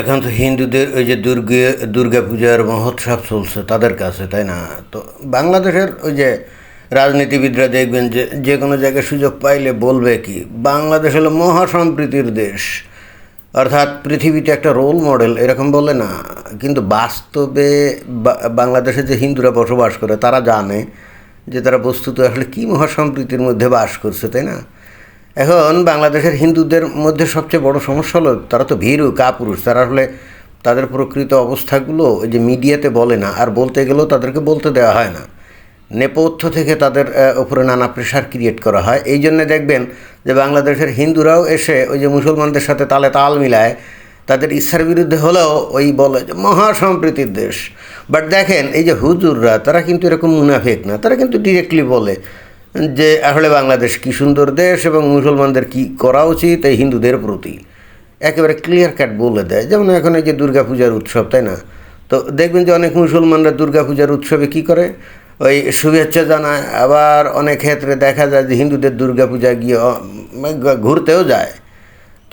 এখন তো হিন্দুদের ওই যে দুর্গে, দুর্গা পূজার মহোৎসব চলছে তাদের কাছে, তাই না? তো বাংলাদেশের ওই যে রাজনীতিবিদরা দেখবেন যে যে কোনো জায়গায় সুযোগ পাইলে বলবে কি, বাংলাদেশ হলো মহাসম্প্রীতির দেশ। অর্থাৎ পৃথিবীতে একটা রোল মডেল এরকম বলে না। কিন্তু বাস্তবে বাংলাদেশে যে হিন্দুরা বসবাস করে, তারা জানে যে তারা বস্তুত আসলে কী মহাসম্প্রীতির মধ্যে বাস করছে, তাই না? এখন বাংলাদেশের হিন্দুদের মধ্যে সবচেয়ে বড় সমস্যা হলো তারা তো ভীরু, কাপুরুষ, তারা আসলে তাদের প্রকৃত অবস্থাগুলো ওই যে মিডিয়াতে বলে না, আর বলতে গেলেও তাদেরকে বলতে দেওয়া হয় না। নেপথ্য থেকে তাদের ওপরে নানা প্রেশার ক্রিয়েট করা হয়। এই জন্য দেখবেন যে বাংলাদেশের হিন্দুরাও এসে ওই যে মুসলমানদের সাথে তালে তাল মিলায়, তাদের ইচ্ছার বিরুদ্ধে হলেও ওই বলে যে মহাসম্প্রীতির দেশ। বাট দেখেন, এই যে হুজুররা, তারা কিন্তু এরকম মুনাফেক না, তারা কিন্তু ডিরেক্টলি বলে যে আসলে বাংলাদেশ কি সুন্দর দেশ এবং মুসলমানদের কি করা উচিত? এই হিন্দুদের প্রতি। একেবারে ক্লিয়ার কাট বলে দেয়। যেমন এখন এই যে দুর্গাপূজার উৎসব, তাই না? তো দেখবেন যে অনেক মুসলমানরা দুর্গাপূজার উৎসবে কি করে? ওই শুভেচ্ছা জানায়। আবার অনেক ক্ষেত্রে দেখা যায় যে হিন্দুদের দুর্গাপূজা গিয়ে ঘুরতেও যায়।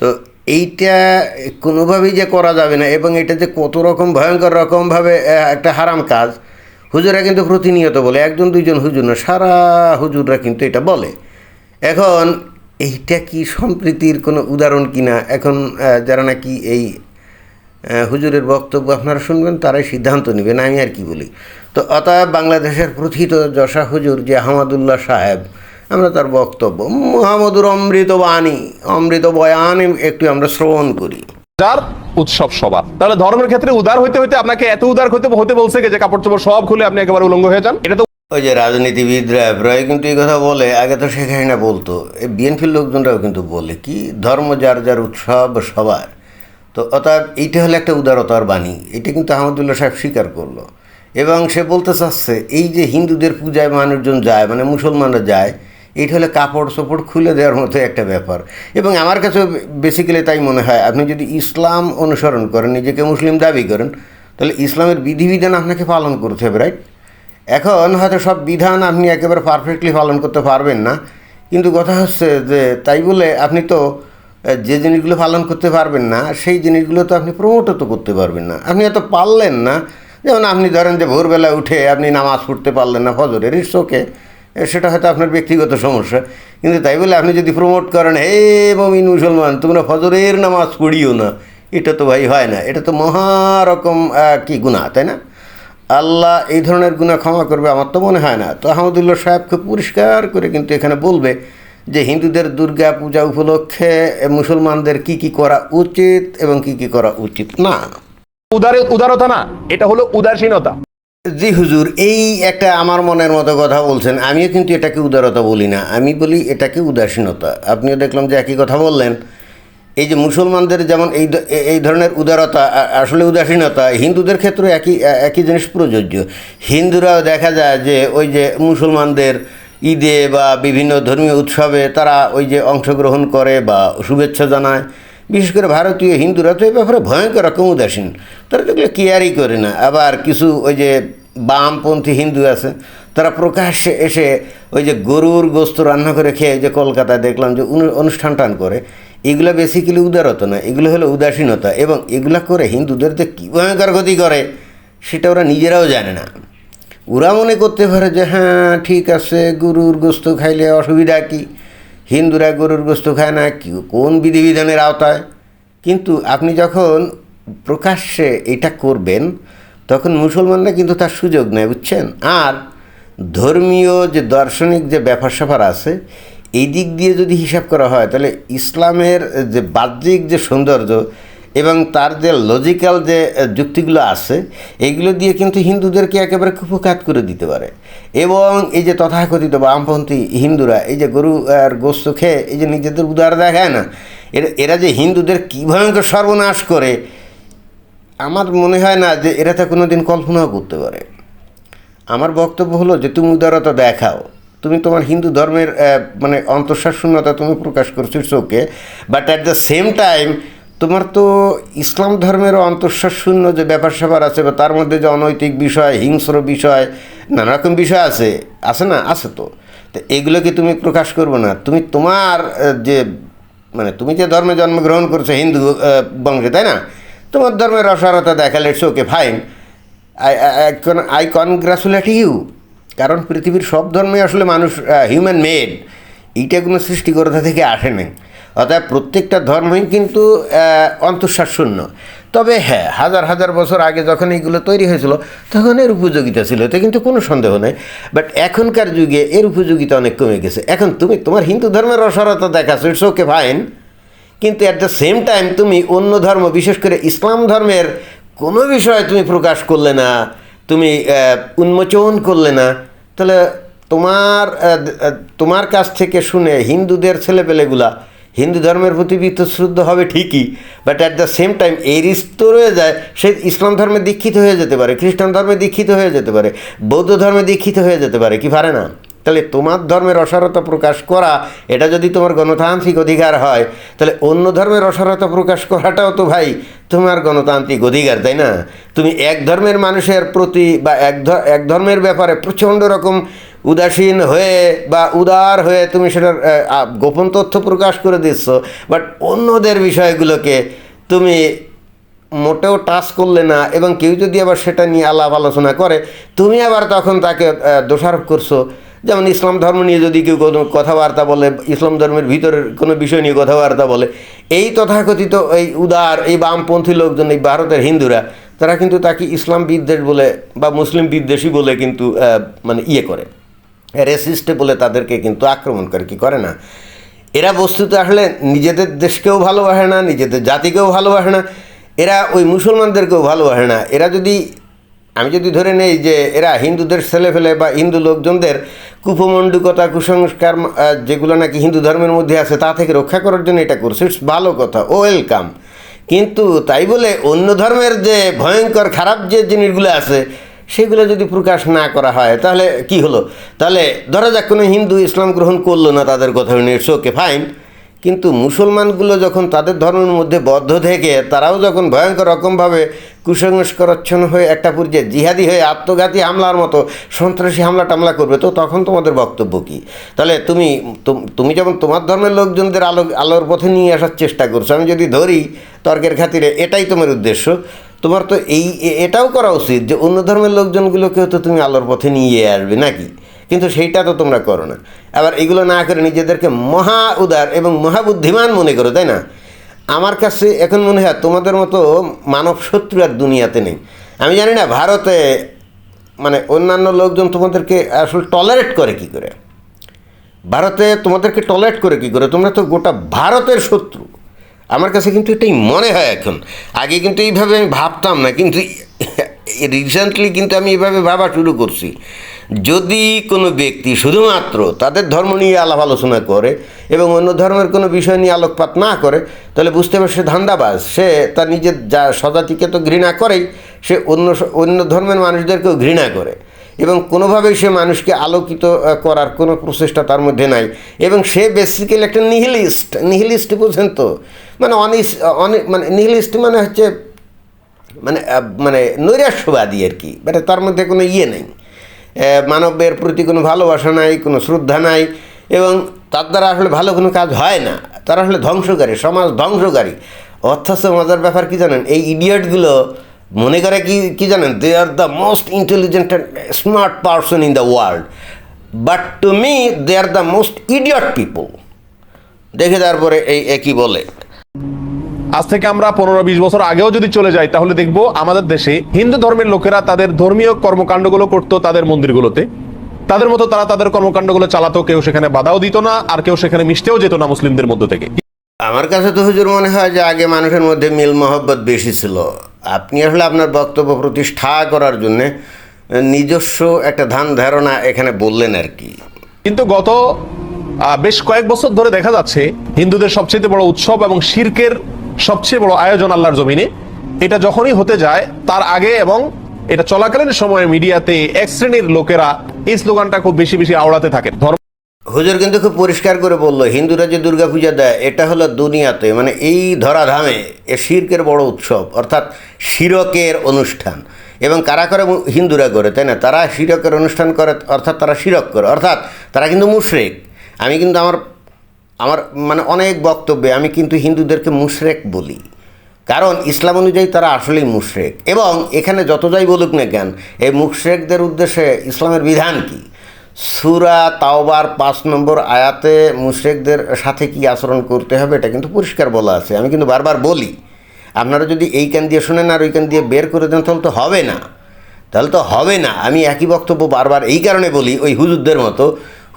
তো এইটা কোনোভাবেই যে করা যাবে না এবং এটা যে কত রকম ভয়ঙ্কর রকমভাবে একটা হারাম কাজ। হুজুরা কিন্তু প্রতিনিয়ত বলে, একজন, দুইজন হুজুর না, সারা হুজুররা কিন্তু এটা বলে। এখন এইটা কি সম্প্রীতির কোনো উদাহরণ কিনা? এখন যারা নাকি এই হুজুরের বক্তব্য আপনারা শুনবেন, তারাই সিদ্ধান্ত নেবেন, আমি আর কি বলি। তো অতএব বাংলাদেশের প্রথিত যশা হুজুর যে আহমদুল্লাহ সাহেব, আমরা তার বক্তব্য, মোহাম্মদুর অমৃত বাণী অমৃত বয়ান একটু আমরা শ্রবণ করি। যার উৎসব সবার। তাহলে ধর্মের ক্ষেত্রে উদার হইতে হইতে আপনাকে এত উদার হইতে হতে বলছে যে কাপড় চোপড় সব খুলে আপনি একেবারে উলঙ্গ হয়ে যান? এটা তো ওই যে রাজনীতিবিদরা প্রায় কিন্তু এই কথা বলে, আগে তো শেখ হাসিনা বলতো। এই বিএনপির লোকজনরাও কিন্তু বলে কি, ধর্ম যার যার উৎসব সবার। তো অর্থাৎ এইটা হলো একটা উদারতার বাণী। এটা কিন্তু আহমদুল্লাহ সাহেব স্বীকার করল। এবং সে বলতে চাচ্ছে, এই যে হিন্দুদের পূজায় মানুষজন যায় মানে মুসলমানরা যায় এইটা হলে কাপড় চোপড় খুলে দেওয়ার মতো একটা ব্যাপার। এবং আমার কাছে বেসিক্যালি তাই মনে হয়, আপনি যদি ইসলাম অনুসরণ করেন, নিজেকে মুসলিম দাবি করেন, তাহলে ইসলামের বিধিবিধান আপনাকে পালন করতে হবে রাইট এখন হয়তো সব বিধান আপনি একেবারে পারফেক্টলি পালন করতে পারবেন না, কিন্তু কথা হচ্ছে যে তাই বলে আপনি তো যে জিনিসগুলো পালন করতে পারবেন না, সেই জিনিসগুলো তো আপনি প্রমোটও তো করতে পারবেন না। আপনি এত পারলেন না, যেমন আপনি ধরেন যে ভোরবেলা উঠে আপনি নামাজ পড়তে পারলেন না, ফজরের ইটস ওকে সেটা হয়তো আপনার ব্যক্তিগত সমস্যা। কিন্তু তাই বলে আপনি যদি প্রমোট করেন, হে মমিন মুসলমান, তোমরা ফজরের নামাজ পড়িও না। এটা তো ভাই হয় না। এটা তো মহারকম কি গুণা তাই না? আল্লাহ এই ধরনের গুণা ক্ষমা করবে আমার তো মনে হয় না। তো আহমদুল্লাহ সাহেব খুব পরিষ্কার করে কিন্তু এখানে বলবে যে হিন্দুদের দুর্গা পূজা উপলক্ষে মুসলমানদের কি কি করা উচিত এবং কি কি করা উচিত না। উদারে উদারতা না, এটা হলো উদাসীনতা। জি, হুজুর, এই একটা আমার মনের মতো কথা বলছেন। আমিও কিন্তু এটাকে উদারতা বলি না। আমি বলি এটাকে উদাসীনতা। আপনিও দেখলাম যে একই কথা বললেন। এই যে মুসলমানদের যেমন এই এই ধরনের উদারতা আসলে উদাসীনতা, হিন্দুদের ক্ষেত্রে একই একই জিনিস প্রযোজ্য। হিন্দুরাও দেখা যায় যে ওই যে মুসলমানদের ঈদে বা বিভিন্ন ধর্মীয় উৎসবে তারা ওই যে অংশগ্রহণ করে বা শুভেচ্ছা জানায়। বিশেষ করে ভারতীয় হিন্দুরা তো এ ব্যাপারে ভয়ঙ্কর রকম উদাসীন তারা যেগুলো কেয়ারই করে না। আবার কিছু ওই যে বামপন্থী হিন্দু আছে, তারা প্রকাশ্যে এসে ওই যে গরুর গোস্ত রান্না করে খেয়ে যে কলকাতায় দেখলাম যে অনু- অনুষ্ঠান টান করে, এগুলো বেসিক্যালি উদারতা না। এগুলো হলো উদাসীনতা এবং এগুলো করে হিন্দুদের যে কী ভয়ঙ্কর ক্ষতি করে, সেটা ওরা নিজেরাও জানে না। ওরা মনে করতে পারে যে হ্যাঁ ঠিক আছে, গরুর গোস্ত খাইলে অসুবিধা কি? হিন্দুরা গরুর গোস্ত খায় না কোন বিধিবিধানের আওতায়? কিন্তু আপনি যখন প্রকাশ্যে এটা করবেন, তখন মুসলমানরা কিন্তু তার সুযোগ নেয়, বুঝছেন? আর ধর্মীয় যে দার্শনিক যে ব্যাপার স্যাপার আছে, এই দিক দিয়ে যদি হিসাব করা হয়, তাহলে ইসলামের যে বাহ্যিক যে সৌন্দর্য এবং তার যে লজিক্যাল যে যুক্তিগুলো আছে, এগুলো দিয়ে কিন্তু হিন্দুদেরকে একেবারে কুপকাত করে দিতে পারে। এবং এই যে তথাকথিত বামপন্থী হিন্দুরা, এই যে গরু আর গোস্ত খেয়ে, এই যে নিজেদের উদার দেখায় না, এরা এরা যে হিন্দুদের কী ভয়ঙ্কর সর্বনাশ করে, আমার মনে হয় না যে এরা তো কোনো দিন কল্পনাও করতে পারে। আমার বক্তব্য হলো যে, তুমি উদারতা দেখাও। তুমি তোমার হিন্দু ধর্মের মানে অন্তঃসার শূন্যতা তুমি প্রকাশ করছ okay but at the same time তোমার তো ইসলাম ধর্মেরও অন্তঃসার শূন্য যে ব্যাপার স্যাপার আছে, বা তার মধ্যে যে অনৈতিক বিষয়, হিংস্র বিষয়, নানা রকম বিষয় আছে আছে না? আছে তো। তো এগুলোকে তুমি প্রকাশ করবে না? তুমি তোমার যে মানে তুমি যে ধর্মে জন্মগ্রহণ করছ, হিন্দু বংশে, তাই না? তোমার ধর্মের অসারতা দেখালে okay fine I I congratulate you কারণ পৃথিবীর সব ধর্মে আসলে মানুষ হিউম্যান মেড এইটা কোনো সৃষ্টিকর্তা থেকে আসে নাই। অর্থাৎ প্রত্যেকটা ধর্মই কিন্তু অন্তঃশ্বাস শূন্য। তবে হ্যাঁ হাজার হাজার বছর আগে যখন এইগুলো তৈরি হয়েছিল, তখন এর উপযোগিতা ছিল, এতে কিন্তু কোনো সন্দেহ নেই। বাট এখনকার যুগে এর উপযোগিতা অনেক কমে গেছে। এখন তুমি, তোমার হিন্দু ধর্মের অসরতা দেখাচ্ছ ইটস ওকে ফাইন কিন্তু অ্যাট দ্য সেম টাইম তুমি অন্য ধর্ম, বিশেষ করে ইসলাম ধর্মের কোনো বিষয় তুমি প্রকাশ করলে না, তুমি উন্মোচন করলে না। তাহলে তোমার তোমার কাছ থেকে শুনে হিন্দুদের ছেলেপেলেগুলা হিন্দু ধর্মের প্রতি বিতশ্রুদ্ধ হবে ঠিকই but at the same time এই তো রয়ে যায়, সে ইসলাম ধর্মে দীক্ষিত হয়ে যেতে পারে, খ্রিস্টান ধর্মে দীক্ষিত হয়ে যেতে পারে, বৌদ্ধ ধর্মে দীক্ষিত হয়ে যেতে পারে, কি পারে না? তাহলে তোমার ধর্মের অসারতা প্রকাশ করা, এটা যদি তোমার গণতান্ত্রিক অধিকার হয়, তাহলে অন্য ধর্মের অসারতা প্রকাশ করাটাও তো ভাই তোমার গণতান্ত্রিক অধিকার, তাই না? তুমি এক ধর্মের মানুষের প্রতি বা এক এক ধর্মের ব্যাপারে প্রচণ্ড রকম উদাসীন হয়ে বা উদার হয়ে তুমি সেটার গোপন তথ্য প্রকাশ করে দিচ্ছ বাট অন্যদের বিষয়গুলোকে তুমি মোটেও টাচ করলে না এবং কেউ যদি আবার সেটা নিয়ে আলাপ আলোচনা করে, তুমি আবার তখন তাকে দোষারোপ করছ। যেমন ইসলাম ধর্ম নিয়ে যদি কেউ কোনো কথাবার্তা বলে, ইসলাম ধর্মের ভিতরের কোনো বিষয় নিয়ে কথাবার্তা বলে, এই তথাকথিত এই উদার, এই বামপন্থী লোকজন, এই ভারতের হিন্দুরা, তারা কিন্তু তাকে ইসলাম বিদ্বেষ বলে বা মুসলিম বিদ্বেষী বলে কিন্তু মানে ইয়ে করে। রেসিস্টে বলে তাদেরকে কিন্তু আক্রমণ করে, কি করে না? এরা বস্তুত আসলে নিজেদের দেশকেও ভালোবাসে না, নিজেদের জাতিকেও ভালোবাসে না, এরা ওই মুসলমানদেরকেও ভালোবাসে না। এরা যদি, আমি যদি ধরে নেই যে এরা হিন্দুদের ছেলে ফেলে বা হিন্দু লোকজনদের কুপমণ্ডুকতা, কুসংস্কার যেগুলো নাকি হিন্দু ধর্মের মধ্যে আছে, তা থেকে রক্ষা করার জন্য এটা করছে, ইটস ভালো কথা ওয়েলকাম। কিন্তু তাই বলে অন্য ধর্মের যে ভয়ঙ্কর, খারাপ যে জিনিসগুলো আছে সেগুলো যদি প্রকাশ না করা হয়, তাহলে কি হলো? তাহলে ধরা যাক কোনো হিন্দু ইসলাম গ্রহণ করল না তাদের কথা নিয়ে ওকে ফাইন কিন্তু মুসলমানগুলো যখন তাদের ধর্মের মধ্যে বদ্ধ থেকে, তারাও যখন ভয়ঙ্কর রকমভাবে কুসংস্কারচ্ছন্ন হয়ে একটা পর্যায়ে জিহাদি হয়ে আত্মঘাতী হামলার মতো সন্ত্রাসী হামলা টামলা করবে, তো তখন তোমাদের বক্তব্য কী? তাহলে তুম- তুমি যেমন তোমার ধর্মের লোকজনদের আলো, আলোর পথে নিয়ে আসার চেষ্টা করছ, আমি যদি ধরি তর্কের খাতিরে, এটাই তোমার উদ্দেশ্য। তোমার তো এই এটাও করা উচিত যে অন্য ধর্মের লোকজনগুলোকেও তো তুমি আলোর পথে নিয়ে আসবে নাকি? কিন্তু সেইটা তো তোমরা করো না। আবার এগুলো না করে নিজেদেরকে মহা উদার এবং মহাবুদ্ধিমান মনে করো, তাই না? আমার কাছে এখন মনে হয় তোমাদের মতো মানব শত্রু আর দুনিয়াতে নেই। আমি জানি না ভারতে মানে অন্যান্য লোকজন তোমাদেরকে আসলে টলারেট করে কি করে? ভারতে তোমাদেরকে টলারেট করে কি করে? তোমরা তো গোটা ভারতের শত্রু। আমার কাছে কিন্তু এটাই মনে হয় এখন। আগে কিন্তু এইভাবে আমি ভাবতাম না, কিন্তু রিসেন্টলি কিন্তু আমি এইভাবে ভাবা শুরু করছি। যদি কোনো ব্যক্তি শুধুমাত্র তাদের ধর্ম নিয়ে আলাপ আলোচনা করে এবং অন্য ধর্মের কোনো বিষয় নিয়ে আলোকপাত না করে, তাহলে বুঝতে হবে সে ধান্দাবাজ। সে তার নিজের যা সজাতিকে তো ঘৃণা করেই, সে অন্য অন্য ধর্মের মানুষদেরকেও ঘৃণা করে। এবং কোনোভাবেই সে মানুষকে আলোকিত করার কোনো প্রচেষ্টা তার মধ্যে নাই। এবং সে বেসিক্যালি একটা নিহিলিস্ট নিহিলিস্ট বোঝেন তো? মানে অনিস, অনি মানে নিহিলিস্ট মানে হচ্ছে মানে মানে নৈরাশ্যবাদী আর কি। মানে তার মধ্যে কোনো ইয়ে নেই। মানবের প্রতি কোনো ভালোবাসা নাই, কোনো শ্রদ্ধা নাই, এবং তার দ্বারা আসলে ভালো কোনো কাজ হয় না। তারা আসলে ধ্বংসকারী, সমাজ ধ্বংসকারী। অথচ মজার ব্যাপার কি জানেন? এই ইডিয়টগুলো মনে করে কি কি জানেন? They are the most intelligent and smart person in the world but to me they are the most idiot people দেখে তারপরে এই একই বলে। আজ থেকে আমরা পনেরো বিশ বছর আগেও যদি চলে যাই, তাহলে দেখব আমাদের দেশে হিন্দু ধর্মের লোকেরা তাদের ধর্মীয় কর্মকাণ্ডগুলো করতো তাদের মন্দিরগুলোতে। তাদের মতো তারা তাদের কর্মকাণ্ডগুলো চালাতো, কেউ সেখানে বাধাও দিত না, আর কেউ সেখানে মিশতেও যেত না মুসলিমদের মধ্য থেকে। আমার কাছে তো হুজুর মনে হয় যে আগে মানুষের মধ্যে মিল মহব্বত বেশি ছিল। আপনি আসলে আপনার বক্তব্য প্রতিষ্ঠা করার জন্যে নিজস্ব একটা ধান ধারণা এখানে বললেন আর কি। কিন্তু গত বেশ কয়েক বছর ধরে দেখা যাচ্ছে হিন্দুদের সবচেয়ে বড় উৎসব এবং শির্কের সবচেয়ে বড় আয়োজন আল্লাহর জমিনে। এটা যখনই হতে যায়, তার আগে এবং এটা চলাকালীন সময়ে মিডিয়াতে এক শ্রেণির লোকেরা এই স্লোগানটা খুব বেশি বেশি আওড়াতে থাকে ধর্ম হুজুর কিন্তু খুব পরিষ্কার করে বলল, হিন্দুরা যে দুর্গা পূজা দেয়, এটা হলো দুনিয়াতে মানে এই ধরাধামে এ শির্কের বড় উৎসব, অর্থাৎ শিরকের অনুষ্ঠান। এবং কারা করে হিন্দুরা করে, তাই না? তারা শিরকের অনুষ্ঠান করে, অর্থাৎ তারা শিরক করে, অর্থাৎ তারা কিন্তু মুশরেক। আমি কিন্তু আমার আমার মানে অনেক বক্তব্যে আমি কিন্তু হিন্দুদেরকে মুশরেক বলি। কারণ ইসলাম অনুযায়ী তারা আসলেই মুশরেক। এবং এখানে যত যাই বলুক না কেন, এই মুশরেকদের উদ্দেশ্যে ইসলামের বিধান কি? সুরা তাওবার পাঁচ নম্বর আয়াতে মুশ্রেকদের সাথে কি আচরণ করতে হবে, এটা কিন্তু পরিষ্কার বলা আছে। আমি কিন্তু বারবার বলি, আপনারা যদি এই কান দিয়ে শোনেন আর ওই কান দিয়ে বের করে দেন, তাহলে তো হবে না। তাহলে তো হবে না। আমি একই বক্তব্য বারবার এই কারণে বলি, ওই হুজুরদের মতো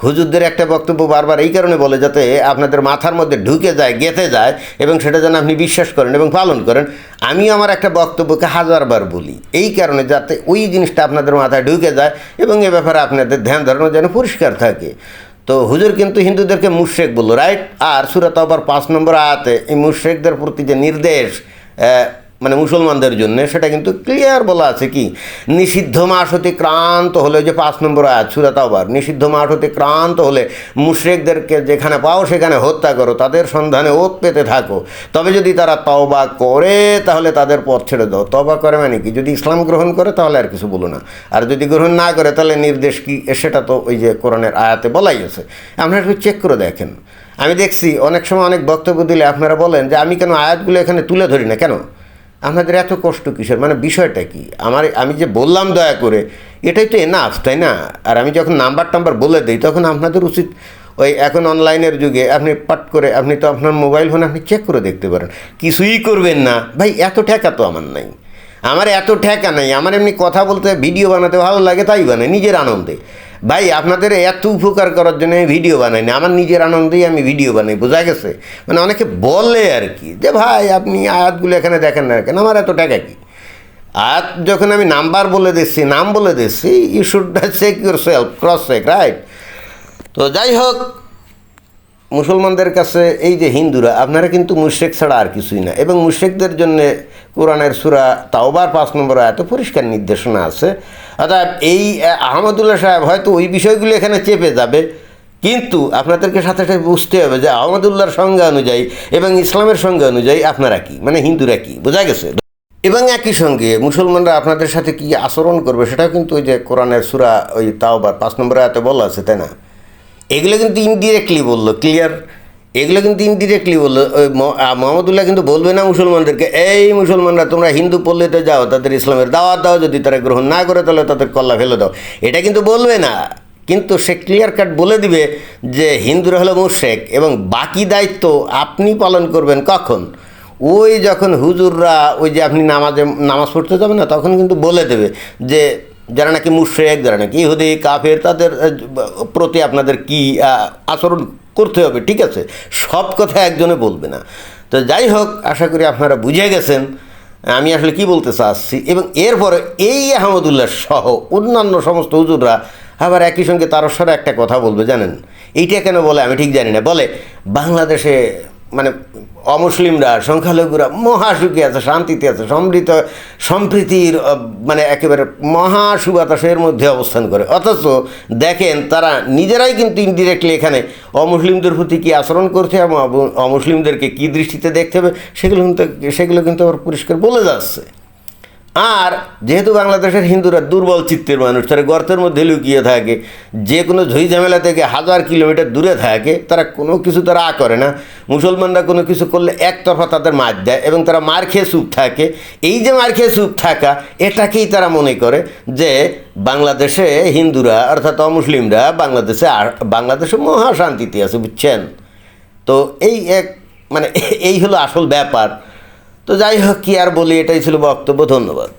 হুজুরদের একটা বক্তব্য বারবার এই কারণে বলে যাতে আপনাদের মাথার মধ্যে ঢুকে যায়, গেঁথে যায় এবং সেটা যেন আপনি বিশ্বাস করেন এবং পালন করেন। আমি আমার একটা বক্তব্যকে হাজারবার বলি। এই কারণে যাতে ওই জিনিসটা আপনাদের মাথায় ঢুকে যায় এবং এ ব্যাপারে আপনাদের ধ্যান ধারণা যেন পরিষ্কার থাকে। তো হুজুর কিন্তু হিন্দুদেরকে মুশ্রেক বলল, রাইট, আর সুরাত আবার পাঁচ নম্বর আয়াতে এই মুশ্রেকদের প্রতি যে নির্দেশ মানে মুসলমানদের জন্য, সেটা কিন্তু ক্লিয়ার বলা আছে কি? নিষিদ্ধ মাস হতে ক্রান্ত হলে যে পাঁচ নম্বর আয়াত সুরাত আবার নিষিদ্ধ মাস হতে ক্রান্ত হলে মুশ্রেকদেরকে যেখানে পাও সেখানে হত্যা করো, তাদের সন্ধানে ওত পেতে থাকো। তবে যদি তারা তওবা করে, তাহলে তাদের পথ ছেড়ে দাও। তবা করে মানে কি? যদি ইসলাম গ্রহণ করে, তাহলে আর কিছু বলো না। আর যদি গ্রহণ না করে, তাহলে নির্দেশ কি? সেটা তো ওই যে কোরআনের আয়াতে বলাই আছে। আপনারা একটু চেক করে দেখেন। আমি দেখছি, অনেক সময় অনেক বক্তব্য দিলে আপনারা বলেন যে, আমি কেন আয়াতগুলো এখানে তুলে ধরি না? কেন? আপনাদের এত কষ্ট কিসের? মানে বিষয়টা কি? আমার, আমি যে বললাম দয়া করে, এটাই তো এনাফ তাই না? আর আমি যখন নাম্বার টাম্বার বলে দিই, তখন আপনাদের উচিত ওই এখন অনলাইনের যুগে আপনি পাট করে, আপনি তো আপনার মোবাইল ফোনে আপনি চেক করে দেখতে পারেন। কিছুই করবেন না। ভাই, এত টাকা তো আমার নাই। আমার এত ঠেকা নাই, আমার এমনি কথা বলতে ভিডিও বানাতে ভালো লাগে, তাই বানাই, নিজের আনন্দে। ভাই, আপনাদের এত উপকার করার জন্য আমি ভিডিও বানাই না, আমার নিজের আনন্দেই আমি ভিডিও বানাই, বোঝা গেছে? মানে অনেকে বলে আর কি, যে ভাই, আপনি আয়াতগুলো এখানে দেখেন না কেন, আমার এত টাকা কি? আয়াত যখন আমি নাম্বার বলে দিচ্ছি, নাম বলে দিচ্ছি you should check yourself cross check right তো যাই হোক মুসলমানদের কাছে এই যে হিন্দুরা আপনারা কিন্তু মুশ্রেক ছাড়া আর কিছুই না। এবং মুশ্রেকদের জন্য কোরআনের সুরা তাওবার পাঁচ নম্বর এত পরিষ্কার নির্দেশনা আছে। অর্থাৎ এই আহ, আহমদুল্লাহ সাহেব হয়তো ওই বিষয়গুলো এখানে চেপে যাবে কিন্তু আপনাদেরকে সাথে সাথে বুঝতে হবে যে আহমদুল্লাহর সংজ্ঞা অনুযায়ী এবং ইসলামের সংজ্ঞা অনুযায়ী আপনারা কি? মানে হিন্দুরা কি? বোঝা গেছে? এবং একই সঙ্গে মুসলমানরা আপনাদের সাথে কি আচরণ করবে সেটাও কিন্তু ওই যে কোরআনের সুরা ওই তাওবার পাঁচ নম্বর এত বলা আছে তাই না? এগুলো কিন্তু ইনডিরেক্টলি বলল ক্লিয়ার এগুলো কিন্তু ইনডিরেক্টলি বলল মোহাম্মদুল্লাহ কিন্তু বলবে না মুসলমানদেরকে, এই মুসলমানরা, তোমরা হিন্দু পল্লীতে যাও, তাদের ইসলামের দাওয়াত দাও, যদি তারা গ্রহণ না করে তাহলে তাদের কল্লা ফেলে দাও। এটা কিন্তু বলবে না। কিন্তু সে ক্লিয়ার কাট বলে দিবে যে হিন্দুরা হলো মুশেক এবং বাকি দায়িত্ব আপনি পালন করবেন কখন? ওই যখন হুজুররা, ওই যে আপনি নামাজে, নামাজ পড়তে যাবেন না, তখন কিন্তু বলে দেবে যে যারা নাকি মুশ্রেক, যারা নাকি ইহুদি, কাফের, তাদের প্রতি আপনাদের কি আচরণ করতে হবে, ঠিক আছে? সব কথা একজনে বলবে না। তো যাই হোক, আশা করি আপনারা বুঝে গেছেন, আমি আসলে কি বলতে চাচ্ছি। এবং এরপরে এই আহমদুল্লাহ সহ অন্যান্য সমস্ত হুজুররা আবার একই সঙ্গে তার সাথে একটা কথা বলবে, জানেন? এইটা কেন বলে, আমি ঠিক জানি না। বলে, বাংলাদেশে মানে অমুসলিমরা, সংখ্যালঘুরা মহাসুখী আছে, শান্তিতে আছে, সমৃদ্ধ, সম্প্রীতির মানে একেবারে মহা সুবাতাসের মধ্যে অবস্থান করে। অথচ দেখেন, তারা নিজেরাই কিন্তু ইনডিরেক্টলি এখানে অমুসলিমদের প্রতি কী আচরণ করছে এবং অমুসলিমদেরকে কী দৃষ্টিতে দেখতে হবে, সেগুলো কিন্তু সেগুলো কিন্তু আবার পরিষ্কার বলে যাচ্ছে। আর যেহেতু বাংলাদেশের হিন্দুরা দুর্বল চিত্তের মানুষ, তারা গর্তের মধ্যে লুকিয়ে থাকে, যে কোনো ঝই ঝামেলা থেকে হাজার কিলোমিটার দূরে থাকে, তারা কোনো কিছু তারা আ করে না। মুসলমানরা কোনো কিছু করলে একতরফা তাদের মার দেয় এবং তারা মার খেয়ে চুপ থাকে। এই যে মার খেয়ে চুপ থাকা, এটাকেই তারা মনে করে যে বাংলাদেশে হিন্দুরা, অর্থাৎ অমুসলিমরা বাংলাদেশে বাংলাদেশে মহা শান্তিতে আছে, বুঝছেন? তো এই এক মানে এই হলো আসল ব্যাপার। তো যাই হোক কি আর বলি এটাই ছিল বক্তব্য ধন্যবাদ।